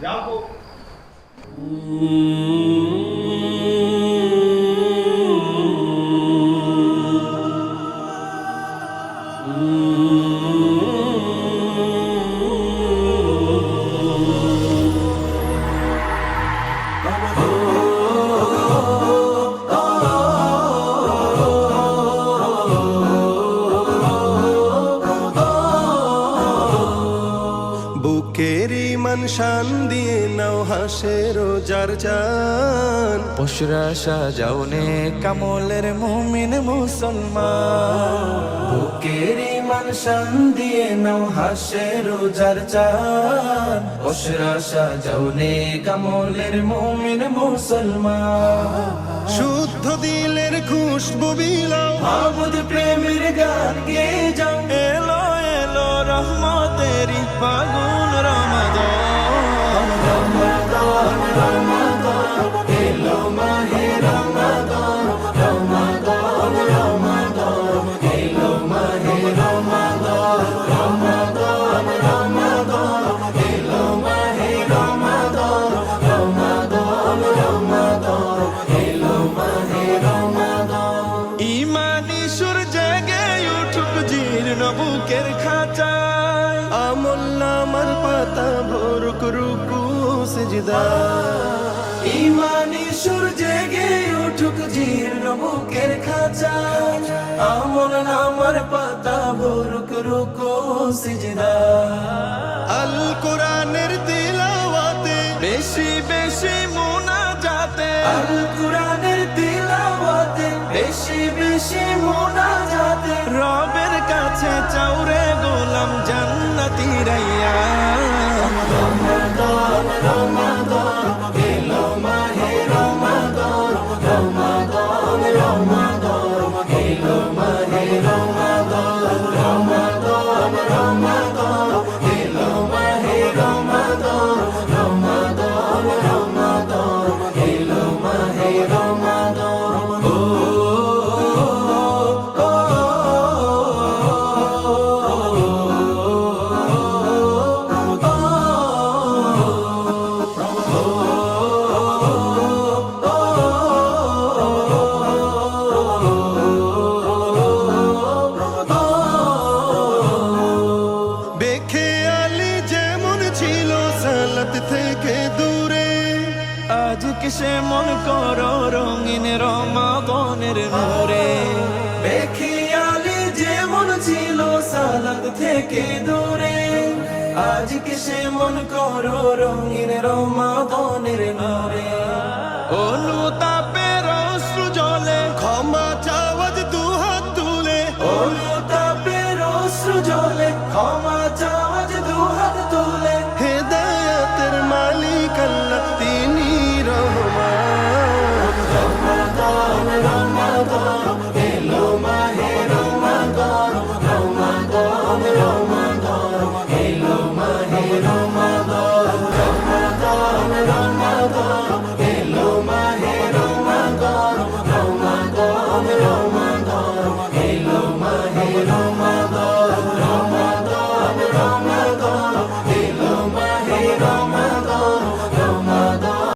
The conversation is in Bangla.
না বুকের ইমান শান দিয়ে নাও হাসে রোজার চান। পশুরা সাজাওনে কামলের মুমিন মুসলমান। বুকের ইমান শান দিয়ে নাও হাসে রোজার চান। পশুরা সাজাওনে কামলের মুমিন মুসলমান। শুদ্ধ দিলের খুশবু বিলাও। মাহমুদ প্রেমের গান গে যাও। এলো এলো রহমতেরি ফাগুন আমল নামার পাতা ভরুক রুকু সিজদা ইমানি সুর জেগে উঠুক জীর্ণ বুকের খাঁচা। আমল নামার পাতা ভরুক রুকু সিজদা। আল কোরআনের তিলাওয়াতে বেশি বেশি মোনা যাতে আল কোরআনের তিলাওয়াতে বেশি বেশি মোনা যাতে রবের কাছে চাউরে গোলাম জান্নাতি রাইয়া কিসে মন করো রঙিন রমাগনের নূরে বেখিয়ালি যেমন ছিল সালাত থেকে দূরে, আজ কিসে মন করো রঙিন রমাগনের নূরে অনুতাপের Baba.